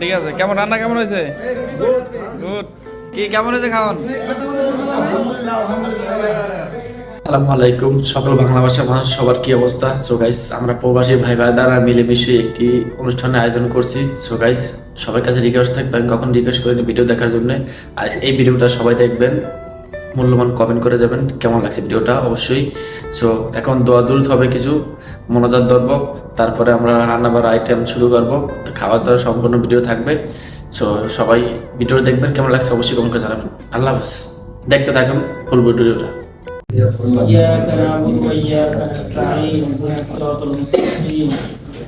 ঠিক আছে। কেমন রান্না কেমন হয়েছে? গুড কি, কেমন হয়েছে খাওয়ান? আসসালামু আলাইকুম। সকল বাংলা ভাষা সবার কি অবস্থা? সো গাইস আমরা প্রবাসী ভাই ভাই দ্বারা মিলেমিশে একটি অনুষ্ঠানের আয়োজন করছি। সো গাইস সবার কাছে রিকোয়েস্ট থাকবে। কখন রিকোয়েস্ট করিনি ভিডিও দেখার জন্য। এই ভিডিওটা সবাই দেখবেন। মূল্যবান কমেন্ট করে যাবেন কেমন লাগছে ভিডিওটা অবশ্যই সো এখন দোয়া দূর হবে কিছু মনোজাত ধরবো তারপরে আমরা রান্না বাড়া আইটেম শুরু করবো তো খাওয়া দাওয়া সম্পূর্ণ ভিডিও থাকবে সো সবাই ভিডিও দেখবেন কেমন লাগছে অবশ্যই কমেন্ট করে জানাবেন আল্লাহ হাফেজ দেখতে থাকুন ফুল ভিডিওটা إياك نعبد وإياك نستعين اهدنا الصراط المستقيم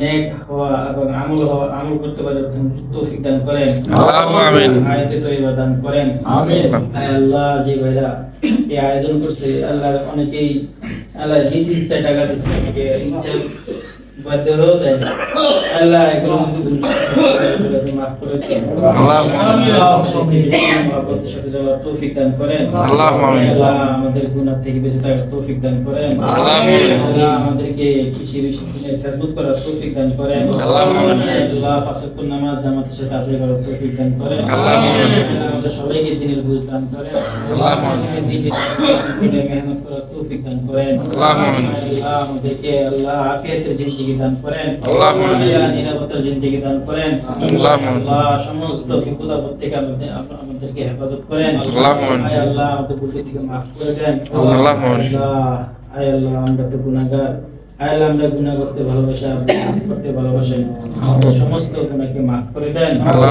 নেক হওয়া এবং আমল হওয়া আমল করতে পারে তৌফিক দান করেন আমিন। আয়াতে তৈবা দান করেন আমিন। আল্লাহ জি ভাইরা এই আয়োজন করছে আল্লাহ অনেকেই আল্লাহ নিজ ইচ্ছায় টাকা দিচ্ছে অনেকে ইচ্ছা আল্লাহ এগুলো করে, মাফ করে দিন আল্লাহুম্মা সাথে যাওয়ার তৌফিক দান করেন আল্লাহুম্মা আল্লাহ আমাদের গুনাহ থেকে বেঁচে থাকার তৌফিক দান করেন। আল্লাহ আমাদেরকে কৃষি বিষয়ে খেজমত করার তৌফিক দান করেন। আল্লাহ পাঁচ নামাজ জামাতের সাথে আদায় করার তৌফিক দান করেন। আল্লাহ আমাদের সবাইকে দিনের বুঝ দান করেন। আমাদেরকে দিনের মেহনত করার তৌফিক দান করেন। আল্লাহ আমাদেরকে আল্লাহ আফিয়াতের জিন্দেগি দান করেন। আল্লাহ নিরাপত্তার জিন্দেগি দান করেন। আল্লাহ সমস্ত বিপদ আপদ থেকে আমাদের আমাদেরকে হেফাজত করেন। আল্লাহ আমাদের ভুল থেকে মাফ করে দেন। আল্লাহুম্মা আল্লাহ আয় আল্লাহ আমরা তো গুনাহগার। আয় আল্লাহ আমরা গুনাহ করতে ভালোবাসি করতে ভালোবাসেন। আমাদের সমস্ত গুনাহকে মাফ করে দেন। আল্লাহ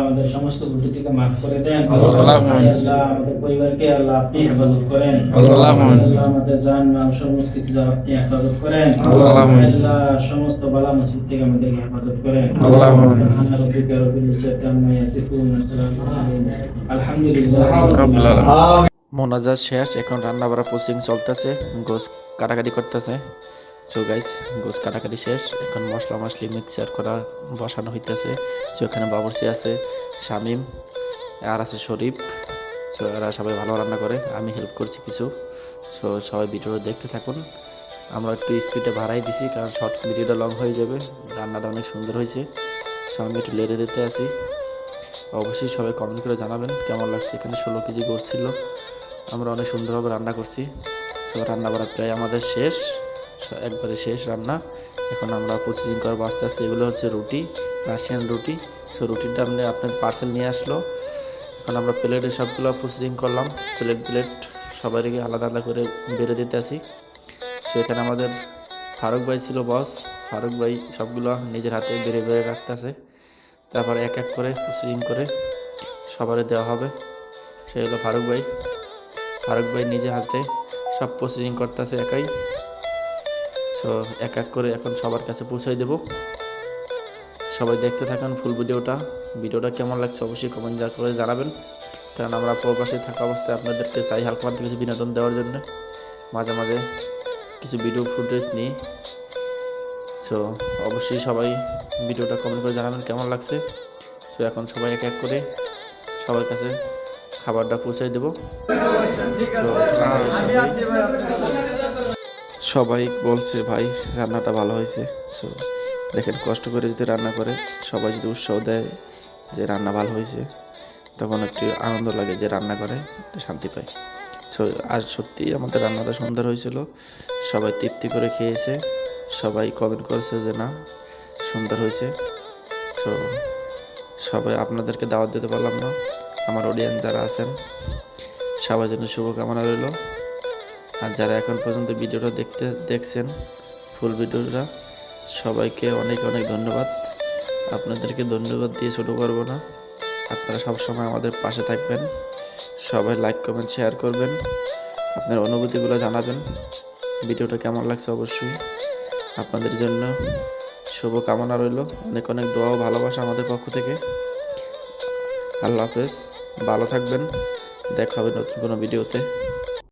আমাদের সমস্ত ভুল থেকে মাফ করে দেন। আল্লাহ আমাদের পরিবারকে আল্লাহ আপনি হেফাজত করেন। আল্লাহ আমাদের জান মাল সমস্ত কিছু আপনি হেফাজত করেন। আল্লাহ সমস্ত বালা মুসিবত থেকে আমাদেরকে হেফাজত করেন। ইজ্জাতি আম্মা ইয়াসিফুন আলহামদুলিল্লাহ। রাব্বিল মোনাজাত শেষ এখন রান্না বাড়া প্রসেসিং চলতেছে। গোস কাটাকাটি করতেছে। সো গাইস গোস কাটাকাটি শেষ। এখন মশলা মশলি মিক্সার করা বসানো হইতেছে। সো এখানে বাবরসি আছে, শামিম, আর আছে শরীফ। সো এরা সবাই ভালো রান্না করে, আমি হেল্প করছি কিছু। সো সবাই ভিডিওটা দেখতে থাকুন। আমরা একটু স্পিডে বাড়াই দিছি, কারণ শর্ট ভিডিওটা লং হয়ে যাবে। রান্নাটা অনেক সুন্দর হয়েছে। সো আমি একটু লেড়ে দিতে আসি অবশ্যই সবাই কমেন্ট করে জানাবেন, কেমন লাগছে? এখানে ষোলো কেজি গোস ছিল। আমরা অনেক সুন্দরভাবে রান্না করছি। সো রান্না করা প্রায় আমাদের শেষ। একবারে শেষ রান্না। এখন আমরা প্রসেসিং করব আস্তে আস্তে। এগুলো হচ্ছে রুটি রাশিয়ান রুটি। সো রুটিটা আপনি আপনার পার্সেল নিয়ে আসলো। এখন আমরা প্লেটে সবগুলো প্রসেসিং করলাম। প্লেট প্লেট সবাইকে আলাদা আলাদা করে বেড়ে দিতে আসি সো এখানে আমাদের ফারুক ভাই ছিল বস ফারুক ভাই সবগুলো নিজের হাতে বেড়ে বেড়ে রাখতেছে। তারপরে এক এক করে প্রসেসিং করে সবারই দেওয়া হবে। সে হলো ফারুক ভাই। ফারুক ভাই নিজে হাতে সব প্রসেসিং করতেছে একাই। সো এক এক করে এখন সবার কাছে পৌঁছাই দেব। সবাই দেখতে থাকেন ফুল ভিডিওটা। ভিডিওটা কেমন লাগছে অবশ্যই কমেন্ট যা করে জানাবেন। কারণ আমরা প্রবাসে থাকা অবস্থায় আপনাদেরকে চাই হালকা পাতলা কিছু বিনোদন দেওয়ার জন্য। মাঝে মাঝে কিছু ভিডিও ফুটেজ নিই সো অবশ্যই সবাই ভিডিওটা কমেন্ট করে জানাবেন কেমন লাগছে। সো এখন সবাই এক এক করে সবার কাছে খাবারটা পৌঁছাই দেবো। সবাই বলছে ভাই রান্নাটা ভালো হয়েছে। সো দেখেন কষ্ট করে যদি রান্না করে সবাই যদি উৎসাহ দেয় যে রান্না ভালো হয়েছে তখন একটু আনন্দ লাগে যে রান্না করে একটু শান্তি পায়। সো আর সত্যি আমাদের রান্নাটা সুন্দর হয়েছিল। সবাই তৃপ্তি করে খেয়েছে। সবাই কমেন্ট করেছে যে না সুন্দর হয়েছে। সো সবাই আপনাদেরকে দাওয়াত দিতে পারলাম না। আমার অডিয়েন্স যারা আছেন, সবার জন্য শুভকামনা রইল। আর যারা এখন পর্যন্ত ভিডিওটা দেখতে, দেখছেন ফুল ভিডিওটা, সবাইকে অনেক অনেক ধন্যবাদ। আপনাদেরকে ধন্যবাদ দিয়ে ছোটো করব না। আপনারা সবসময় আমাদের পাশে থাকবেন। সবাই লাইক কমেন্ট শেয়ার করবেন। আপনার অনুভূতিগুলো জানাবেন। ভিডিওটা কেমন লাগছে অবশ্যই আপনাদের জন্য শুভ কামনা রইল। অনেক অনেক দোয়া ভালোবাসা আমাদের পক্ষ থেকে। আল্লাহ হাফেজ। ভালো থাকবেন। দেখা হবে নতুন কোনো ভিডিওতে।